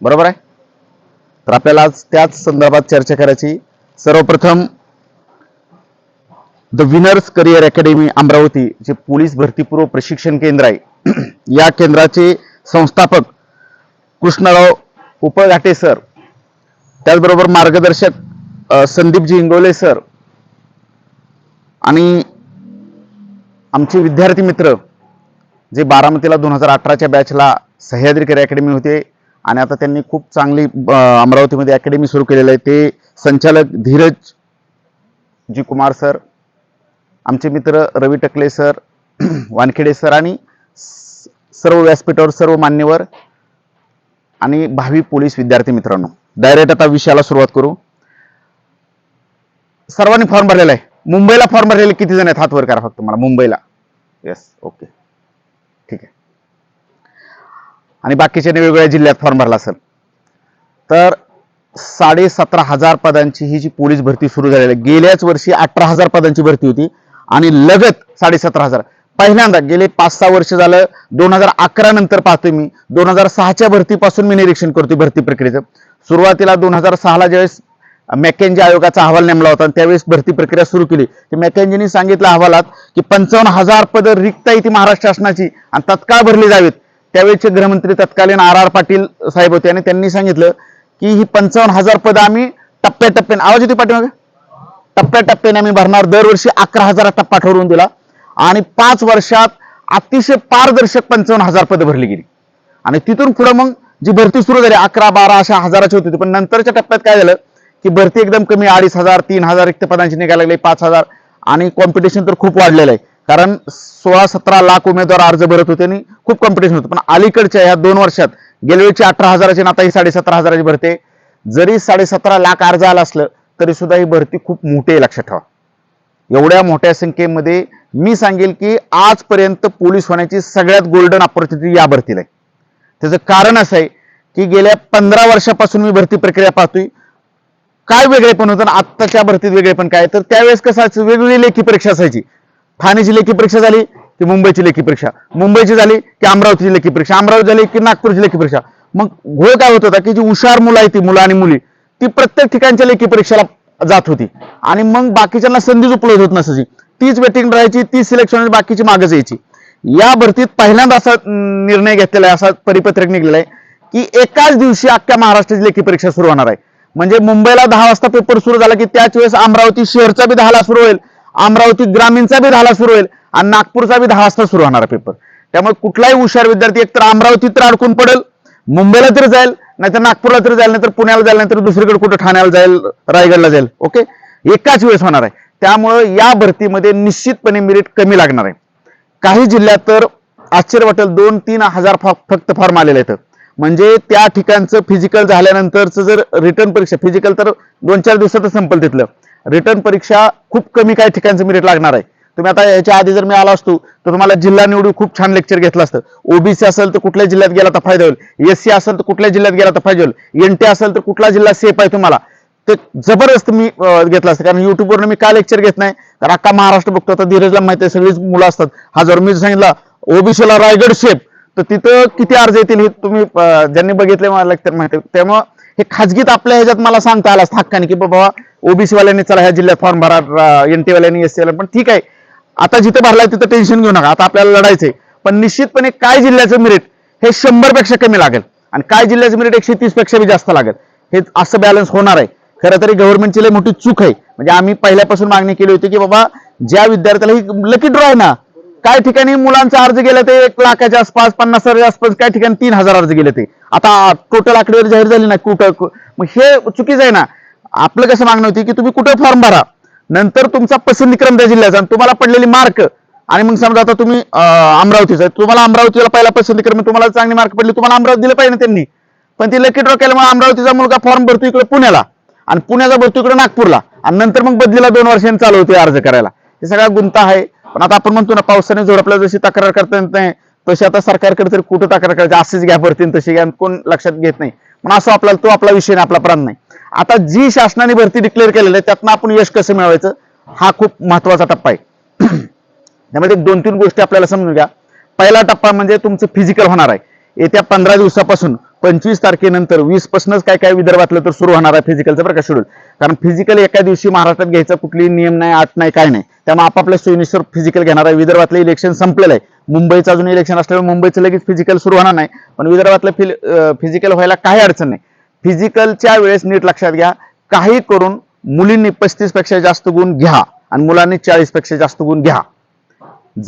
बरोबर आहे? तर आपल्याला आज त्याच संदर्भात चर्चा करायची. सर्वप्रथम the winners career academy Amravati जे पोलीस भरतीपूर्व प्रशिक्षण केंद्र आहे या केंद्राचे संस्थापक कृष्णराव उपघाटे सर त्याचबरोबर मार्गदर्शक संदीपजी इंगोले सर आणि आमचे विद्यार्थी मित्र जे बारामतीला दोन हजार अठराच्या बॅचला सह्याद्री करिअर अकॅडमी होते आणि आता त्यांनी खूप चांगली अमरावतीमध्ये अकॅडमी सुरू केलेलं आहे. ते संचालक धीरज जी कुमार सर आमचे मित्र रवी टकले सर वानखेडे सर आणि सर्व व्यासपीठावर सर्व मान्यवर आणि भावी पोलीस विद्यार्थी मित्रांनो. डायरेक्ट आता विषयाला सुरुवात करू. सर्वांनी फॉर्म भरलेला आहे. मुंबईला फॉर्म भरलेले किती जण आहेत? हात वर करा फक्त मला. मुंबईला. येस ओके ठीक आहे आणि बाकीच्याने वेगवेगळ्या जिल्ह्यात फॉर्म भरला असेल. तर साडे सतरा हजार पदांची ही जी पोलीस भरती सुरू झालेली आहे गेल्याच वर्षी अठरा हजार पदांची भरती होती आणि लगत साडे सतरा हजार. पहिल्यांदा गेले पाच सहा वर्ष झालं दोन हजार अकरा नंतर पाहतोय मी दोन हजार सहाच्या भरतीपासून मी निरीक्षण करतोय भरती प्रक्रियेचं. सुरुवातीला दोन हजार सहाला ज्यावेळेस मॅकेंजी आयोगाचा अहवाल नेमला होता त्यावेळेस भरती प्रक्रिया सुरू केली. तर मॅकेंजीनी सांगितलं अहवालात की पंचावन्न हजार पद रिक्त आहे ती महाराष्ट्र शासनाची आणि तत्काळ भरली जावीत. त्यावेळेचे गृहमंत्री तत्कालीन आर आर पाटील साहेब होते आणि त्यांनी सांगितलं की ही पंचावन्न हजार पदं आम्ही टप्प्याटप्प्याने आवाज येते पाठीमागे? टप्प्याटप्प्याने आम्ही भरणार. दरवर्षी अकरा हजार टप्पा ठरवून दिला. आणि पाच वर्षात अतिशय पारदर्शक पंचावन्न हजार पदं भरली गेली. आणि तिथून पुढे मग जी भरती सुरू झाली अकरा बारा अशा हजाराची होती पण नंतरच्या टप्प्यात काय झालं की भरती एकदम कमी अडीच हजार तीन हजार रिक्त पदांची निघायला लागली पाच हजार. आणि कॉम्पिटिशन तर खूप वाढलेलं आहे. कारण सोळा सतरा लाख उमेदवार अर्ज भरत होते आणि खूप कॉम्पिटिशन होतं. पण अलीकडच्या ह्या दोन वर्षात गेल्या वेळची अठरा हजाराची आता ही साडेसतरा हजाराची भरते. जरी साडेसतरा लाख अर्ज आला असलं तरी सुद्धा ही भरती खूप मोठी आहे लक्षात ठेवा. एवढ्या मोठ्या संख्येमध्ये मी सांगेल की आजपर्यंत पोलीस होण्याची सगळ्यात गोल्डन ऑपॉर्च्युनिटी या भरतीला आहे. त्याचं कारण असं आहे की गेल्या पंधरा वर्षापासून मी भरती प्रक्रिया पाहतोय. काय वेगळे पण होतं आणि आत्ताच्या भरतीत वेगळेपण काय? तर त्यावेळेस कसं असायचं, वेगवेगळी लेखी परीक्षा असायची. ठाण्याची लेखी परीक्षा झाली की मुंबईची लेखी परीक्षा. मुंबईची झाली की अमरावतीची लेखी परीक्षा. अमरावती झाली की नागपूरची लेखी परीक्षा. मग घोळ काय होत होता की जी हुशार मुलं आहे ती मुलं आणि मुली ती प्रत्येक ठिकाणच्या लेखी परीक्षेला जात होती. आणि मग बाकीच्यांना संधीच उपलब्ध होत नसायची. तीच वेटिंग राहायची तीच सिलेक्शन बाकीची मागच यायची. या भरतीत पहिल्यांदा असा निर्णय घेतलेला आहे असा परिपत्रक निघलेला आहे की एकाच दिवशी अख्ख्या महाराष्ट्राची लेखी परीक्षा सुरू होणार आहे. म्हणजे मुंबईला दहा वाजता पेपर सुरू झाला की त्याच वेळेस अमरावती शहरचा बी दहाला सुरू होईल. अमरावती ग्रामीणचा बी दहाला सुरू होईल आणि नागपूरचा बी दहा वाजता सुरू होणार आहे पेपर त्यामुळे कुठलाही हुशार विद्यार्थी एकतर अमरावतीत तर अडकून पडेल मुंबईला तर जाईल नाहीतर नागपूरला तर जाईल नाहीतर पुण्याला जाईल नाहीतर दुसरीकडे कुठं ठाण्याला जाईल रायगडला जाईल ओके एकाच वेळेस होणार आहे. त्यामुळं या भरतीमध्ये निश्चितपणे मेरिट कमी लागणार आहे. काही जिल्ह्यात तर आश्चर्य वाटेल दोन तीन हजार फक्त फॉर्म आलेले आहेत. म्हणजे त्या ठिकाणचं फिजिकल झाल्यानंतरचं जर रिटर्न परीक्षा फिजिकल तर दोन चार दिवसातच संपल तिथलं. रिटर्न परीक्षा खूप कमी काही ठिकाणचं मेरिट लागणार आहे. तुम्ही आता याच्या आधी जर मी आला असतो तर तुम्हाला जिल्हा निवडून खूप छान लेक्चर घेतलं असतं. ओबीसी असेल तर कुठल्या जिल्ह्यात गेला तर फायदा होईल. एससी असेल तर कुठल्या जिल्ह्यात गेला तर फायदा होईल. एनटी असेल तर कुठला जिल्हा सेफ आहे तुम्हाला? ते जबरदस्त मी घेतलं असतं. कारण युट्यूबवर मी काय लेक्चर घेत नाही? तर अख्खा महाराष्ट्र बघतो. आता धीरजला माहिती आहे सगळीच मुलं असतात. हा जर मी सांगितला ओबीसीला रायगड शेप तर तिथं किती अर्ज येतील हे तुम्ही ज्यांनी बघितले मला लेक्चर माहिती त्यामुळे त्यामुळं हे खाजगीत आपल्या ह्याच्यात मला सांगता आला असतं हक्काने की बाबा ओबीसीवाल्यांनी चला ह्या जिल्ह्यात फॉर्म भरा एनटी वाल्यांनी एससी वाल्यांनी. पण ठीक आहे. आता जिथं भरलाय तिथं टेन्शन घेऊ नका. आता आपल्याला लढायचंय. पण निश्चितपणे काय जिल्ह्याचं मेरिट हे शंभरपेक्षा कमी लागेल. आणि काय जिल्ह्याचं मेरिट एकशे तीसपेक्षा बी जास्त लागेल. हे असं बॅलन्स होणार आहे. खरं तरी गव्हर्नमेंटची लई मोठी चूक आहे. म्हणजे आम्ही पहिल्यापासून मागणी केली होती की बाबा ज्या विद्यार्थ्याला ही लकी ड्रॉ आहे ना काय ठिकाणी मुलांचा अर्ज गेले ते एक लाखाच्या आसपास पन्नास हजार आसपास काही ठिकाणी तीन हजार अर्ज गेले ते. आता टोटल आकडेवारी जाहीर झाली ना कुठं मग हे चुकीचं आहे ना. आपलं कसं मागणं होती की तुम्ही कुठं फॉर्म भरा. नंतर तुमचा पसंतीक्रम त्या जिल्ह्याचा आणि तुम्हाला पडलेली मार्क आणि मग समजा आता तुम्ही अमरावतीचा तुम्हाला अमरावतीला पहिला पसंतीक्रम तुम्हाला चांगली मार्क पडली तुम्हाला अमरावती दिलं पाहिजे ना त्यांनी. पण ती लकी ड्रॉ केल्यामुळे अमरावतीचा मुलगा फॉर्म भरतो इकडे पुण्याला. आणि पुण्याचा भरतो इकडे नागपूरला. आणि नंतर मग बदलीला दोन वर्षांनी चालू होते अर्ज करायला. हे सगळा गुंता आहे. पण आता आपण म्हणतो ना पावसाने जोड आपल्याला जशी तक्रार करता येत नाही तशी आता सरकारकडे तरी कुठं तक्रार करायची? असेच घ्या भरतील तशी घ्या कोण लक्षात घेत नाही. पण असं आपल्याला तो आपला विषय नाही आपला प्राण नाही. आता जी शासनाने भरती डिक्लेअर केलेली आहे त्यातनं आपण यश कसं मिळवायचं? हा खूप महत्त्वाचा टप्पा आहे. त्यामध्ये दोन तीन गोष्टी आपल्याला समजून घ्या. पहिला टप्पा म्हणजे तुमचं फिजिकल होणार आहे. येत्या पंधरा दिवसापासून पंचवीस तारखेनंतर वीस पासूनच काय काय विदर्भातलं तर सुरू होणार आहे फिजिकलचं बरं का शेड्यूल कारण फिजिकल एका दिवशी महाराष्ट्रात घ्यायचा कुठलीही नियम नाही आठ नाही काय नाही. त्यामुळे आपापल्या सोयीनुसार फिजिकल घेणार आहे. विदर्भातलं इलेक्शन संपलेलं आहे मुंबईचं अजून इलेक्शन असल्यामुळे मुंबईचं लगेच फिजिकल सुरू होणार नाही. पण विदर्भातलं फिजिकल व्हायला काही अडचण नाही. फिजिकलच्या वेळेस नीट लक्षात घ्या. काही करून मुलींनी पस्तीसपेक्षा जास्त गुण घ्या आणि मुलांनी चाळीसपेक्षा जास्त गुण घ्या.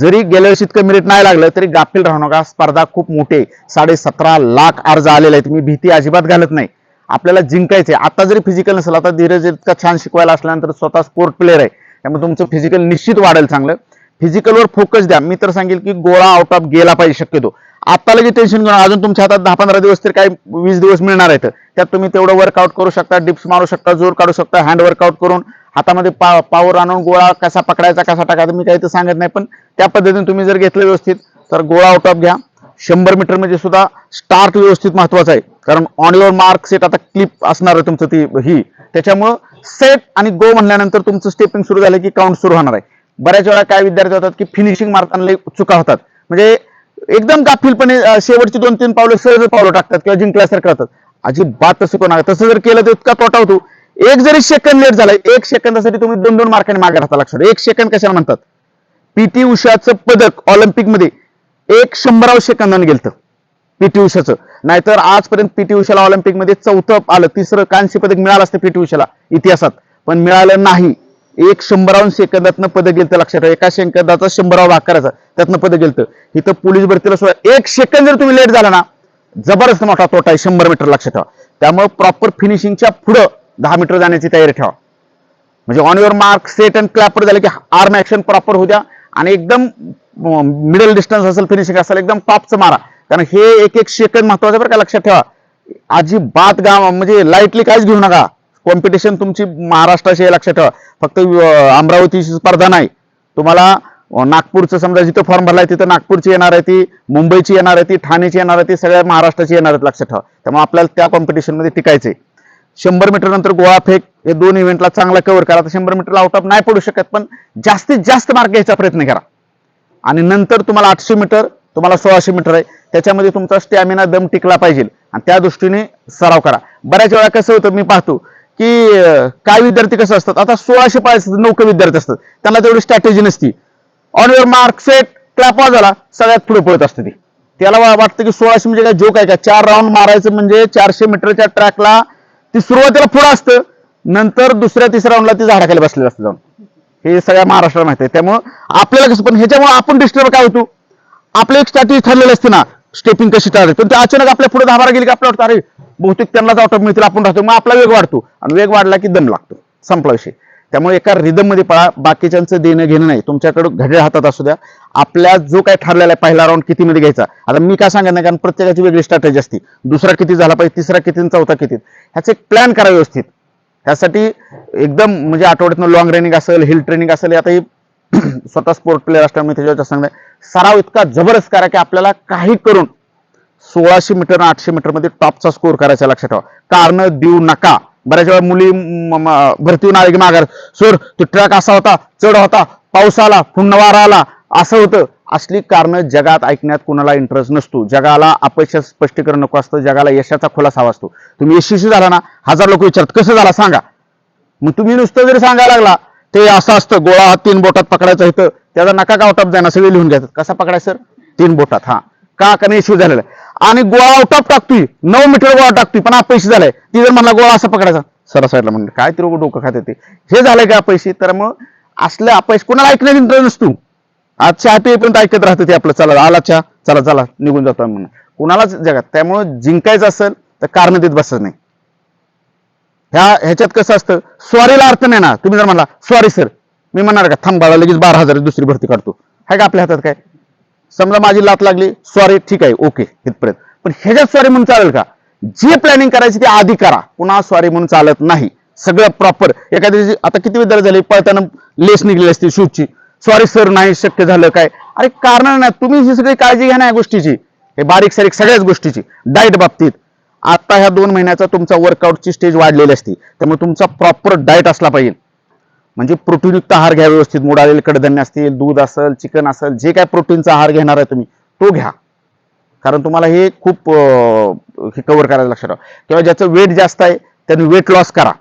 जरी गेल्या वर्षी इतकं मेरिट नाही लागलं तरी गाफील राहू नका. स्पर्धा खूप मोठी आहे. साडे सतरा लाख अर्ज आलेले आहेत. मी भीती अजिबात घालत नाही. आपल्याला जिंकायचे आता जरी फिजिकल नसेल आता धीरज इतका छान शिकवायला असल्यानंतर स्वतः स्पोर्ट प्लेअर आहे. त्यामुळे तुमचं फिजिकल निश्चित वाढेल चांगलं. फिजिकलवर फोकस द्या. मी तर सांगेल की गोळा आउट ऑफ गेला पाहिजे शक्यतो. आता लगेच टेन्शन घेऊन अजून तुमच्या हातात दहा पंधरा दिवस तरी काही वीस दिवस मिळणार आहेत. त्यात तुम्ही तेवढं वर्कआउट करू शकता डिप्स मारू शकता जोर काढू शकता हँड वर्कआउट करून हातामध्ये पा पावर आणून गोळा कसा पकडायचा कसा टाकायचा मी काही तर सांगत नाही. पण त्या पद्धतीने तुम्ही जर घेतलं व्यवस्थित तर गोळा आउट ऑफ घ्या. शंभर मीटरमध्ये सुद्धा स्टार्ट व्यवस्थित महत्त्वाचा आहे. कारण ऑन युअर मार्क सेट आता क्लिप असणार आहे तुमचं ती ही. त्याच्यामुळं सेट आणि गो म्हणल्यानंतर तुमचं स्टेपिंग सुरू झालं की काउंट सुरू होणार आहे. बऱ्याच वेळा काय विद्यार्थी होतात की फिनिशिंग मारताना लई चुका होतात. म्हणजे एकदम गाफीलपणे शेवटची दोन तीन पावलं सहज पावलं टाकतात किंवा जिंकल्यासारखं होतात अजिबात तसं कोणा तसं जर केलं तर इतका तोटा होतो. एक जरी सेकंद लेट झाला एक सेकंदासाठी तुम्ही दोन दोन मार्काने मागे राहता लक्षात. एक सेकंद कशाला म्हणतात? पीटी उषाचं पदक ऑलिम्पिकमध्ये एक शंभराव सेकंदाने गेलतं. पीटी उषाचं. नाहीतर आजपर्यंत पीटी उषाला ऑलिम्पिकमध्ये चौथं आलं तिसरं कांस्य पदक मिळालं असतं पीटी उषाला इतिहासात. पण मिळालं नाही. एक शंभरावून सेकंदातनं पदक गेलं लक्षात ठेवा. एका सेकंदाचा शंभरावा भाग करायचा त्यातनं पदक गेलं इथं पोलीस भरतीला सुद्धा एक सेकंद जर तुम्ही लेट झाला ना जबरदस्त मोठा तोटा आहे शंभर मीटर लक्षात ठेवा. त्यामुळे प्रॉपर फिनिशिंगच्या पुढं दहा मीटर जाण्याची तयारी ठेवा. म्हणजे on your mark set and clapper झालं की आर्म ऍक्शन प्रॉपर होऊ द्या. आणि एकदम मिडल डिस्टन्स असेल फिनिशिंग असेल एकदम टॉपचं मारा. कारण हे एक एक सेकंद महत्वाचं बरं का लक्षात ठेवा. अजिबात गाव म्हणजे लाईटली काहीच घेऊ नका. कॉम्पिटिशन तुमची महाराष्ट्राशी आहे लक्षात ठेवा. फक्त अमरावतीची स्पर्धा नाही. तुम्हाला नागपूरचं समजा जिथं फॉर्म भरलाय तिथं नागपूरची येणार आहे ती मुंबईची येणार आहे ती ठाणेची येणार आहे ती सगळ्या महाराष्ट्राची येणार आहेत लक्षात ठेवा. त्यामुळे आपल्याला त्या कॉम्पिटिशनमध्ये शंभर मीटर नंतर गोळा फेक हे दोन इव्हेंटला चांगला कव्हर करा. तर शंभर मीटरला आउट ऑफ नाही पडू शकत पण जास्तीत जास्त मार्क घ्यायचा प्रयत्न करा. आणि नंतर तुम्हाला आठशे मीटर तुम्हाला सोळाशे मीटर आहे. त्याच्यामध्ये तुमचा स्टॅमिना दम टिकला पाहिजे. आणि त्या दृष्टीने सराव करा. बऱ्याच वेळा कसं होतं मी पाहतो की काय विद्यार्थी कसं असतात? आता सोळाशे पाच नौके विद्यार्थी असतात. त्यांना तेवढी स्ट्रॅटेजी नसती. ऑन युअर मार्क सेट क्लॅपा झाला सगळ्यात पुढे पळत असते ती. त्याला वाटतं की सोळाशे म्हणजे काय जोक आहे का? चार राऊंड मारायचं म्हणजे चारशे मीटरच्या ट्रॅकला ती सुरुवातीला पुढं असतं. नंतर दुसऱ्या तिसऱ्या राऊंडला ती झाडाखाली बसलेलं असतं जाऊन. हे सगळ्या महाराष्ट्राला माहिती आहे. त्यामुळं आपल्याला कसं पण ह्याच्यामुळे आपण डिस्टर्ब काय होतो? आपलं एक स्ट्रॅटेजी ठरलेलं असते ना स्टेपिंग कशी टाळायची पण ते अचानक आपल्या पुढे धाबारा गेली की आपल्याला वाटतं अरे बहुतेक त्यांनाच आउट ऑफ मिळतील आपण राहतो. मग आपला वेग वाढतो. आणि वेग वाढला की दम लागतो. संपला विषय. त्यामुळे एका रिदममध्ये पळा बाकीच्यांचं देणं घेणं नाही. तुमच्याकडं घड्याळ हातात असू द्या. आपल्या जो काय ठरलेला आहे पहिला राऊंड कितीमध्ये घ्यायचा? आता मी काय सांगत नाही कारण प्रत्येकाची वेगळी स्ट्रॅटेजी असते. दुसरा किती झाला पाहिजे तिसरा किती चौथा किती? ह्याचं एक प्लॅन करा व्यवस्थित. ह्यासाठी एकदम म्हणजे आठवड्यातनं लॉंग रनिंग असेल हिल ट्रेनिंग असेल आता ही स्वतः स्पोर्ट प्लेअर असल्यामुळे त्याच्यावर सांगणे सराव इतका जबरदस्त करा की आपल्याला काही करून सोळाशे मीटर आठशे मीटरमध्ये टॉपचा स्कोर करायचा लक्षात ठेवा. कारण देऊ नका. बऱ्याच वेळा मुली भरती होऊन आले की माघार सर तो ट्रॅक असा होता चढ होता पाऊस आला पुन्हा वारा आला. असं होतं. असली कारण जगात ऐकण्यात कुणाला इंटरेस्ट नसतो. जगाला अपयश स्पष्टीकरण नको असतं. जगाला यशाचा खुलासा असतो. तुम्ही यशस्वी झाला ना हजार लोक विचारत कसं झाला? सांगा. मग तुम्ही नुसतं जरी सांगायला लागला ते असं असतं गोळा हा तीन बोटात पकडायचा इथं. त्याचा नका का आउट ऑफ जाणार सगळे लिहून घ्यायचं कसा पकडायचं सर? तीन बोटात हा. का कारण इश्यू झालेला आणि गोळा आउट ऑफ टाकतोय. नऊ मीटर गोळा टाकतोय पण अपयशी झालाय. ती जर म्हणला गोळा असा पकडायचा सरासाईडला म्हणलं काय ते डोकं खाते ते. हे झालंय का अपयशी तर मग असलं अपयश कोणाला ऐकण्यात इंटरेस्ट नसतो आज चहा पिईपर्यंत ऐकत राहतं ते आपलं. चला आला चहा. चला चला निघून जातो म्हणून. कुणालाच जगात. त्यामुळं जिंकायचं असेल तर कारण देत बसत नाही. ह्या ह्याच्यात कसं असतं? स्वारीला अर्थ नाही ना. तुम्ही जर म्हणला स्वारी सर मी म्हणणार का थांब लगेच बारा हजार दुसरी भरती काढतो. आहे का आपल्या हातात काय? समजा माझी लात लागली स्वारी ठीक आहे ओके इथपर्यंत. पण ह्याच्यात स्वारी म्हणून चालेल का? जे प्लॅनिंग करायची ते आधी करा. पुन्हा स्वारी म्हणून चालत नाही. सगळं प्रॉपर एखाद्या आता किती विद्यार्थी झाले? पळताना लेस निघली असते शूजची सॉरी सर नाही शक्य झालं काय? अरे कारण नाही तुम्ही ही सगळी काळजी घ्या ना या गोष्टीची. हे बारीक सारीक सगळ्याच गोष्टीची. डाएट बाबतीत. आता ह्या दोन महिन्याचा तुमचा वर्कआउटची स्टेज वाढलेली असते. त्यामुळे तुमचा प्रॉपर डाएट असला पाहिजे. म्हणजे प्रोटीनयुक्त आहार घ्या व्यवस्थित. मोडालेले कडधान्य असतील दूध असेल चिकन असेल जे काय प्रोटीनचा आहार घेणार आहे तुम्ही तो घ्या. कारण तुम्हाला हे खूप हे कव्हर करायला लक्षात ठेवा किंवा ज्याचं वेट जास्त आहे त्यांनी वेट लॉस करा.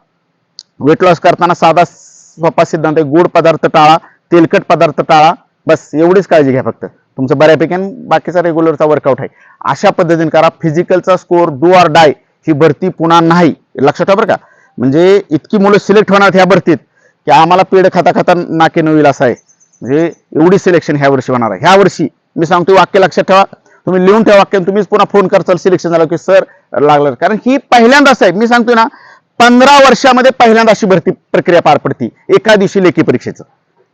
वेट लॉस करताना साधा सोपा सिद्धांत आहे गोड पदार्थ टाळा तेलकट पदार्थ टाळा. बस एवढीच काळजी घ्या फक्त. तुमचं बऱ्यापैकी आणि बाकीचा रेग्युलरचा वर्कआउट आहे. अशा पद्धतीने करा. फिजिकलचा स्कोर डू आर डाय ही भरती पुन्हा नाही. लक्षात ठेवा बरं का. म्हणजे इतकी मुलं सिलेक्ट होणार ह्या भरतीत की आम्हाला पेड खाता खाता नाके न होईल असं आहे. म्हणजे एवढी सिलेक्शन ह्या वर्षी होणार आहे. ह्या वर्षी मी सांगतो वाक्य लक्षात ठेवा. तुम्ही लिहून ठेवा वाक्य तुम्हीच पुन्हा फोन करचाल सिलेक्शन झालं की सर लागलं. कारण ही पहिल्यांदाच आहे. मी सांगतोय ना पंधरा वर्षामध्ये पहिल्यांदा अशी भरती प्रक्रिया पार पडते. एका दिवशी लेखी परीक्षेचं.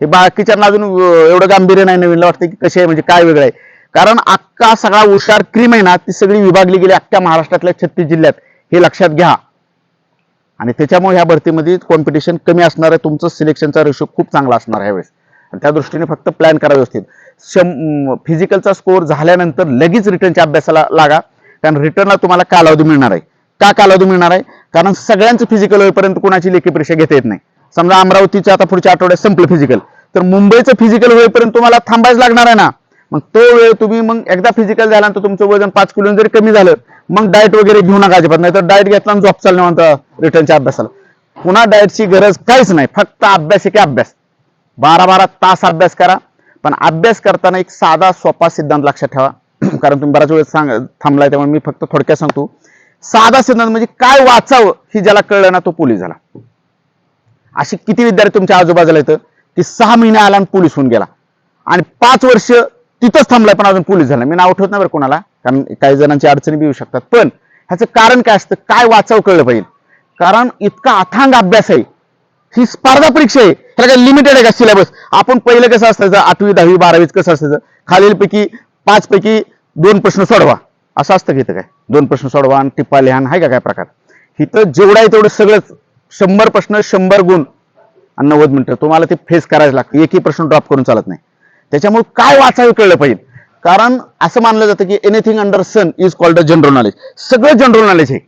हे बाकीच्यांना अजून एवढं गांभीर्य नाही नवीनला वाटतं की कसे आहे म्हणजे काय वेगळं आहे. कारण अख्खा सगळा हुशार क्रीम आहे ना ती सगळी विभागली गेली अख्ख्या महाराष्ट्रातल्या छत्तीस जिल्ह्यात. हे लक्षात घ्या. आणि त्याच्यामुळे ह्या भरतीमध्ये कॉम्पिटिशन कमी असणार आहे. तुमचं सिलेक्शनचा रेशो खूप चांगला असणार आहे यावेळेस. आणि त्या दृष्टीने फक्त प्लॅन करा व्यवस्थित. शं फिजिकलचा स्कोअर झाल्यानंतर लगेच रिटर्नच्या अभ्यासाला लागा. कारण रिटर्नला तुम्हाला कालावधी मिळणार आहे. का कालावधी मिळणार आहे? कारण सगळ्यांचं फिजिकल होईपर्यंत कोणाची लेखी परीक्षा घेता येत नाही. समजा अमरावतीच्या आता पुढच्या आठवड्यात संपलं फिजिकल तर मुंबईचं फिजिकल होईपर्यंत तुम्हाला थांबायच लागणार आहे ना? मग तो वेळ तुम्ही मग एकदा फिजिकल झाल्यानंतर तुमचं वजन पाच किलो जरी कमी झालं मग डाएट वगैरे घेऊ नका अजिबात. नाही तर डाएट घेतला आणि झोप चालणे रिटर्नच्या अभ्यासाला. पुन्हा डाएटची गरज काहीच नाही. फक्त अभ्यास आहे की अभ्यास. बारा बारा तास अभ्यास करा. पण अभ्यास करताना एक साधा सोपा सिद्धांत लक्षात ठेवा. कारण तुम्ही बराच वेळ सांग थांबलाय त्यामुळे मी फक्त थोडक्यात सांगतो. साधा सिद्धांत म्हणजे काय वाचावं ही ज्याला कळलं ना तो पोलीस झाला. अशी किती विद्यार्थी तुमच्या आजूबाजूला येतं? की सहा महिने आला आणि पोलीस होऊन गेला. आणि पाच वर्ष तिथंच थांबलाय पण अजून पोलीस झाला. मी नाव ठेवत नाही बरं कोणाला कारण काही जणांची अडचणी बी येऊ शकतात. पण ह्याचं कारण काय असतं? काय वाचाव कळलं पाहिजे. कारण इतका अथांग अभ्यास आहे. ही स्पर्धा परीक्षा आहे. त्याला काय लिमिटेड आहे का सिलेबस आपण पहिलं कसं असायचं आठवी दहावी बारावीच कसं असायचं खालीलपैकी पाचपैकी दोन प्रश्न सोडवा. असं असतं की इथं काय? दोन प्रश्न सोडवा आणि टिप्पा लिहान आहे का काय प्रकार? इथं जेवढं आहे तेवढं सगळंच शंभर प्रश्न शंभर गुण आणि नव्वद मिनिटं. तुम्हाला ते फेस करायला लागतं. एकही प्रश्न ड्रॉप करून चालत नाही. त्याच्यामुळे काय वाचावे कळलं पाहिजे? कारण असं मानलं जातं की anything under sun is called a general knowledge सगळं जनरल नॉलेज आहे.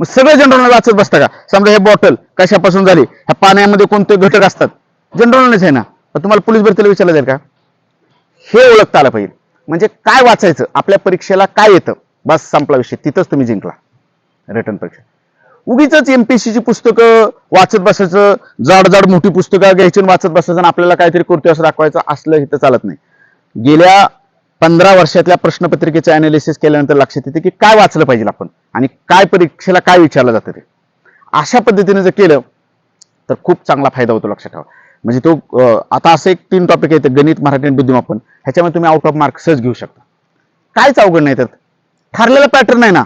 मग सगळं जनरल नॉलेज वाचत बसता का? समजा हे बॉटल कशापासून झाली? ह्या पाण्यामध्ये कोणते घटक असतात? जनरल नॉलेज आहे ना? तुम्हाला पोलीस भरतीला विचारलं जाईल का? हे ओळखता आलं पाहिजे. म्हणजे काय वाचायचं? आपल्या परीक्षेला काय येतं? बस संपला विषय. तिथंच तुम्ही जिंकला. रिटर्न परीक्षा. उगीच एमपीसीची पुस्तकं वाचत बसायचं जाड जाड मोठी पुस्तकं घ्यायची आणि वाचत बसायचं आणि आपल्याला काहीतरी करतोय असं दाखवायचं असलं हे तर चालत नाही. गेल्या पंधरा वर्षातल्या प्रश्नपत्रिकेचं अनालिसिस केल्यानंतर लक्षात येते की काय वाचलं पाहिजे आपण आणि काय परीक्षेला काय विचारलं जातं ते. अशा पद्धतीने जर केलं तर खूप चांगला फायदा होतो लक्षात ठेवा. म्हणजे तो आता असं एक तीन टॉपिक आहेत गणित मराठी आणि बुद्धिमापन ह्याच्यामध्ये तुम्ही आउट ऑफ मार्क सहज घेऊ शकता. कायच अवघड नाही त्यात. ठरलेला पॅटर्न आहे ना.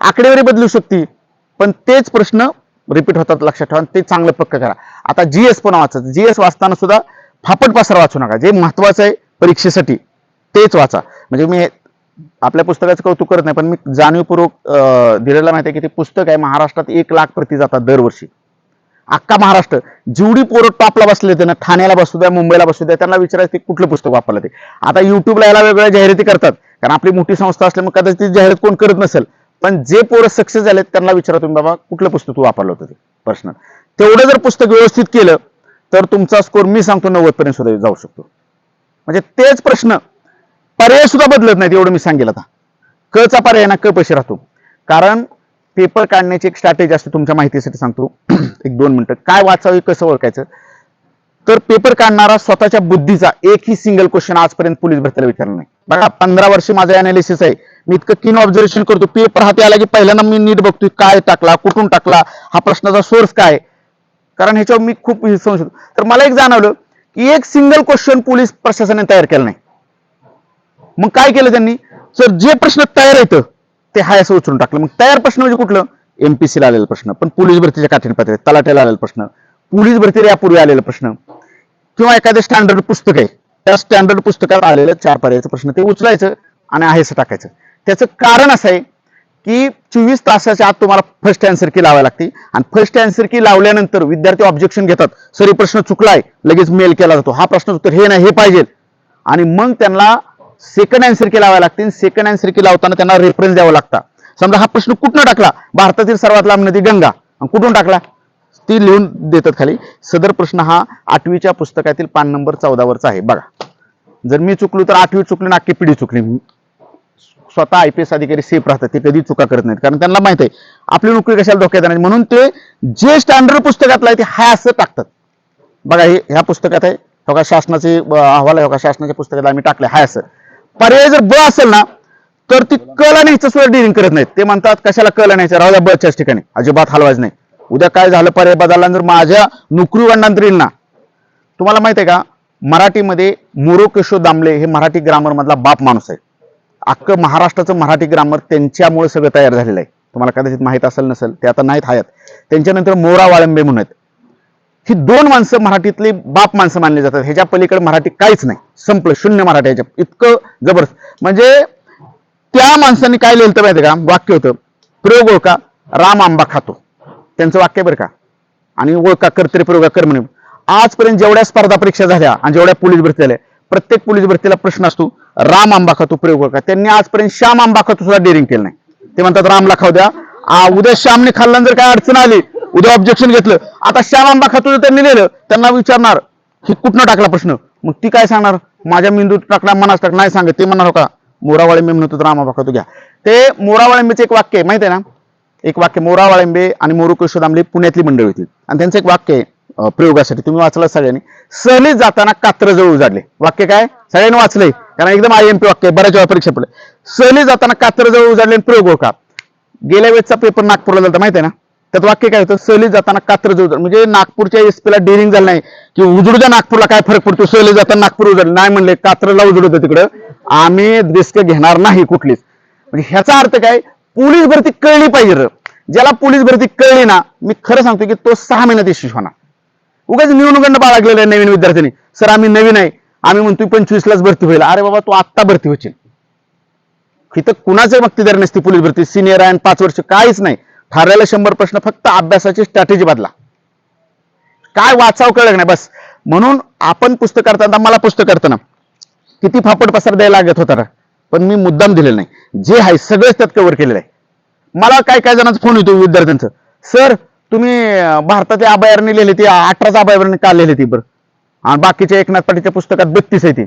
आकडेवारी बदलू शकते. पण तेच प्रश्न रिपीट होतात लक्षात ठेवा ते चांगलं पक्क करा. आता जीएस पण वाचायचं जीएस वाचताना सुद्धा फापट पसार वाचू नका. जे महत्वाचं आहे परीक्षेसाठी तेच वाचा. म्हणजे मी आपल्या पुस्तकाचं कौतुक करत नाही पण मी जाणीवपूर्वक दिलेलं माहिती आहे की ते पुस्तक आहे महाराष्ट्रात एक लाख प्रती जातात दरवर्षी. अख्खा महाराष्ट्र. जेवढी पोरं टॉपला बसले होते ना ठाण्याला बसू द्या मुंबईला बसू द्या त्यांना विचारायचं ते कुठलं पुस्तक वापरलं ते. आता युट्यूबला याला वेगवेगळ्या जाहिराती करतात. कारण आपली मोठी संस्था असल्यामुळे कदाचित ती जाहिरात कोण करत नसेल. पण जे पोरं सक्सेस झालेत त्यांना विचारा तुम्ही बाबा कुठलं पुस्तक तू वापरलं होतं ते पर्सनल तेवढं जर पुस्तक व्यवस्थित केलं तर तुमचा स्कोर मी सांगतो नव्वद पर्यंत सुद्धा जाऊ शकतो. म्हणजे तेच प्रश्न. पर्याय सुद्धा बदलत नाहीत एवढं मी सांगेल आता. क चा पर्याय ना क पैसे राहतो. कारण पेपर काढण्याची एक स्ट्रॅटेजी असते तुमच्या माहितीसाठी सांगतो. एक दोन मिनिटं. काय वाचावी कसं ओळखायचं? तर पेपर काढणारा स्वतःच्या बुद्धीचा एकही सिंगल क्वेश्चन आजपर्यंत पोलीस भरतीला विचारला नाही. बघा पंधरा वर्ष माझं अनालिसिस आहे. मी इतकं किन ऑब्झर्वेशन करतो. पेपर हाती आला की पहिल्यांदा मी नीट बघतोय काय टाकला कुठून टाकला हा प्रश्नाचा सोर्स काय? कारण ह्याच्यावर मी खूप संशोध तर मला एक जाणवलं की एक सिंगल क्वेश्चन पोलीस प्रशासनाने तयार केलं नाही. मग काय केलं त्यांनी? सर जे प्रश्न तयार येतं ते हाय असं उचलून टाकलं. मग तयार प्रश्न म्हणजे कुठलं? एमपीसीला आलेला प्रश्न. पण पोलीस भरतीच्या काठीण पातळीत तलाट्याला आलेला प्रश्न. पोलीस भरतीला यापूर्वी आलेला प्रश्न. किंवा एखादं स्टँडर्ड पुस्तक आहे. त्या स्टँडर्ड पुस्तकात आलेलं चार पर्यायचं प्रश्न ते उचलायचं आणि आहे असं टाकायचं. त्याचं कारण असं आहे की चोवीस तासाच्या आत तुम्हाला फर्स्ट अँसर की लावायला लागते आणि फर्स्ट अँसर की लावल्यानंतर विद्यार्थी ऑब्जेक्शन घेतात. सर हे प्रश्न चुकलाय लगेच मेल केला जातो. हा प्रश्न उत्तर हे नाही हे पाहिजे. आणि मग त्यांना सेकंड अँसर की लावायला लागते सेकंड अँसर की लावताना त्यांना रेफरन्स द्यावा लागता. समजा हा प्रश्न कुठनं टाकला? भारतातील सर्वात लांब नदी गंगा. आणि कुठून टाकला? ती लिहून देतात खाली. सदर प्रश्न हा आठवीच्या पुस्तकातील पान नंबर चौदावरचा आहे. बघा. जर मी चुकलो तर आठवी चुकली नाकी पिढी चुकली. स्वतः आय पी एस अधिकारी सेफ राहतात. ते कधी चुका करत नाहीत. कारण त्यांना माहीत आहे आपली नोकरी कशाला धोक्यात नाही म्हणून ते जे स्टँडर्ड पुस्तकातलं आहे ते हाय असं टाकतात. बघा हे ह्या पुस्तकात आहे. हो का शासनाचे अहवाल आहे. हो का शासनाच्या पुस्तकात आम्ही टाकले हाय असं. पर्याय जर ब असेल ना तर ती कला न्यायचं सुद्धा डिलिंग करत नाहीत. ते म्हणतात कशाला कला न्यायचं राहू द्या बच्याच ठिकाणी. अजिबात हलवायचं नाही. उद्या काय झालं पर्याय बदलला जर माझ्या नोकरी तुम्हाला माहिती आहे का? मराठीमध्ये मोरो केशव दामले हे मराठी ग्रामर मधला बाप माणूस आहे. अख्खं महाराष्ट्राचं मराठी ग्रामर त्यांच्यामुळे सगळं तयार झालेलं आहे. तुम्हाला कदाचित माहीत असेल नसेल ते आता नाहीत आहेत. त्यांच्यानंतर मोरा वाळंबे म्हणून आहेत. ही दोन माणसं मराठीतली बाप माणसं मानली जातात. ह्याच्या पलीकडे मराठी काहीच नाही. संपलं. शून्य मराठी ह्याच्या इतकं जबरदस्त. म्हणजे त्या माणसांनी काय लिहिलं होतं माहिती का? वाक्य होतं प्रयोग का राम आंबा खातो. त्यांचं वाक्य बरं का? आणि ओळखा कर्तरी प्रयोगा कर म्हणे. आजपर्यंत जेवढ्या स्पर्धा परीक्षा झाल्या आणि जेवढ्या पोलीस भरती झाल्या प्रत्येक पोलीस भरतीला प्रश्न असतो राम आंबा खातो प्रयोग ओळखा त्यांनी आजपर्यंत श्याम आंबा खातो सुद्धा डेअरिंग केलं नाही. ते म्हणतात रामला खाऊ द्या. उद्या श्यामने खाल्ला जर काय अडचण आली उद्या ऑब्जेक्शन घेतलं आता श्याम आंबा खातो जर त्यांनी लिहिलं त्यांना विचारणार की कुठनं टाकला प्रश्न? मग ती काय सांगणार? माझ्या मेंदूत टाकला मनास टाकला नाही सांगत. ते म्हणणार हो का? मोरावाळे मी म्हणतो राम आंबा खातो घ्या. ते मोरावाळेंबेचं एक वाक्य आहे माहिती आहे ना? एक वाक्य मोरा वाळंबे आणि मोरू दामले पुण्यातली मंडळी होती. आणि त्यांचं एक वाक्य आहे प्रयोगासाठी. तुम्ही वाचलं सगळ्यांनी. सहलीत जाताना कात्र जवळ उजाडले. वाक्य काय? सगळ्यांनी वाचलंय. कारण एकदम आय एम पी वाक्य बऱ्याच वेळा परीक्षा पडले सहली जाताना कात्र जवळ उजाडले आणि प्रयोग का गेल्या वेळेचा पेपर नागपूरला झाला माहिती आहे ना? त्यात वाक्य काय होतं? सहली जाताना कात्रजवळ उजाड म्हणजे नागपूरच्या एसपीला डेरिंग झालं नाही. की उजडूच्या नागपूरला काय फरक पडतो? सहली जाताना नागपूर उजाडले. नाही म्हणले कात्रला उजड होतं तिकडं. आम्ही रिस्क घेणार नाही कुठलीच. म्हणजे ह्याचा अर्थ काय? पोलीस भरती कळली पाहिजे र. ज्याला पोलीस भरती कळली ना मी खरं सांगतो की तो सहा महिन्यात यशस्वी होणार. उगाच निवडणुकांना बाळगलेला आहे नवीन विद्यार्थ्यांनी सर आम्ही नवीन आहे. आम्ही म्हणतोय पंचवीस लाच भरती होईल. अरे बाबा तू आत्ता भरती होशील. इथं कुणाचे मक्तेदार नसते पोलीस भरती. सिनियर आहे पाच वर्ष काहीच नाही. ठरलेला शंभर प्रश्न फक्त अभ्यासाची स्ट्रॅटेजी बदला. काय वाचाव कळलं नाही. बस. म्हणून आपण पुस्तक करताना मला पुस्तक करताना किती फापट पसार द्यायला लागत होता रे. पण मी मुद्दाम दिलेलं नाही. जे आहे सगळेच त्यात कव्हर केलेलं आहे. मला काय काय जणांचा फोन येतो विद्यार्थ्यांचं. सर तुम्ही भारताचे अभयारण्य लिहिले ती अठराचं अभयारण्य का लिहिले ती बरं? आणि बाकीच्या एकनाथ पाटीलच्या पुस्तकात बत्तीस आहे ती.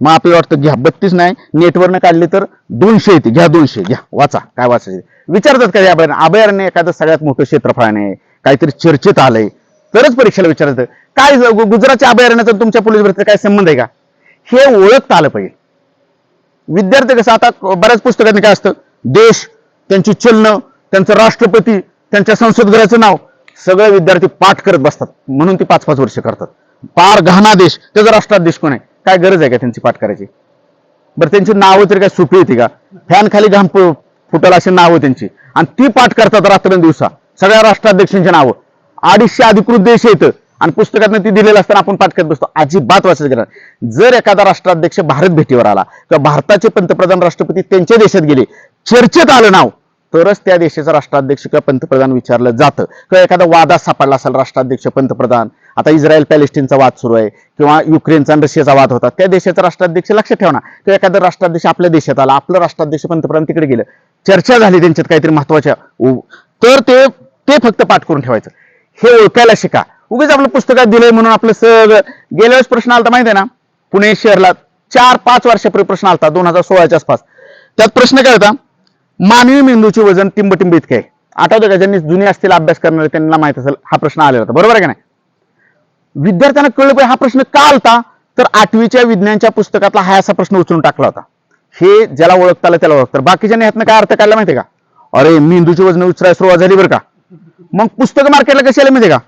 मग आपल्याला वाटतं घ्या बत्तीस नाही नेटवरनं काढली तर दोनशे येते घ्या दोनशे घ्या वाचा काय वाचायचे विचारतात का अभयारण्य अभयारण्य एखादं सगळ्यात मोठं क्षेत्रफळाने काहीतरी चर्चेत आलंय. तरच परीक्षेला विचारायचं काय गुजरातच्या अभयारण्याचा तुमच्या पोलीस भरतीचा काय संबंध आहे का? हे ओळखता आलं पाहिजे. विद्यार्थी कसं आता बऱ्याच पुस्तकांनी काय असतं? देश त्यांची चलनं त्यांचं राष्ट्रपती त्यांच्या संसद घराचं नाव सगळे विद्यार्थी पाठ करत बसतात. म्हणून ती पाच पाच वर्ष करतात. पार घाना देश त्याचा राष्ट्राध्यक्ष कोण आहे? काय गरज आहे का त्यांची पाठ करायची? बरं त्यांची नावं तरी काय सोपी येते का? फॅन खाली घाम फुटायला फुटल अशी नावं त्यांची. आणि ती पाठ करतात रात्रंदिवसा. सगळ्या राष्ट्राध्यक्षांची नावं. अडीचशे अधिकृत देश येतं आणि पुस्तकातनं ती दिलेलं असताना आपण पाठ करत बसतो. अजिबात वाचायचं करणार जर एखादा राष्ट्राध्यक्ष भारत भेटीवर आला किंवा भारताचे पंतप्रधान राष्ट्रपती त्यांच्या देशात गेले चर्चेत आलं नाव तरच त्या देशाचा राष्ट्राध्यक्ष किंवा पंतप्रधान विचारलं जातं. किंवा एखादा वादात सापडला असेल राष्ट्राध्यक्ष पंतप्रधान आता इस्रायल पॅलेस्टिनचा वाद सुरू आहे किंवा युक्रेनचा आणि रशियाचा वाद होता त्या देशाचा राष्ट्राध्यक्ष लक्षात ठेवणार किंवा एखादा राष्ट्राध्यक्ष आपल्या देशात आला आपलं राष्ट्राध्यक्ष पंतप्रधान तिकडे गेलं चर्चा झाली त्यांच्यात काहीतरी महत्त्वाच्या तर ते ते फक्त पाठ करून ठेवायचं. हे ओळखायला शिका. उगीच आपलं पुस्तकात दिलंय म्हणून आपलं सगळं गेल्या वेळेस प्रश्न आलता माहिती आहे ना? पुणे शहरला चार पाच वर्षापूर्वी प्रश्न आलता दोन हजार सोळाच्या आसपास त्यात प्रश्न काय होता? मानवी मेंदूचे वजन टिंबटिंब इतके आहे आठवतं का? ज्यांनी जुने असतील अभ्यास करणारे त्यांना माहीत असेल हा प्रश्न आलेला होता. बरोबर आहे का नाही? विद्यार्थ्यांना कळलं पाहिजे हा प्रश्न का आलता? तर आठवीच्या विज्ञानच्या पुस्तकातला हा असा प्रश्न उचलून टाकला होता. हे ज्याला ओळखता आलं त्याला ओळखतात बाकीच्या ह्यातनं काय अर्थ काढला माहिती का? अरे मेंदूची वजन उचराय सुरुवात झाली बरं का? मग पुस्तक मार्केटला कशी आले माहिती का?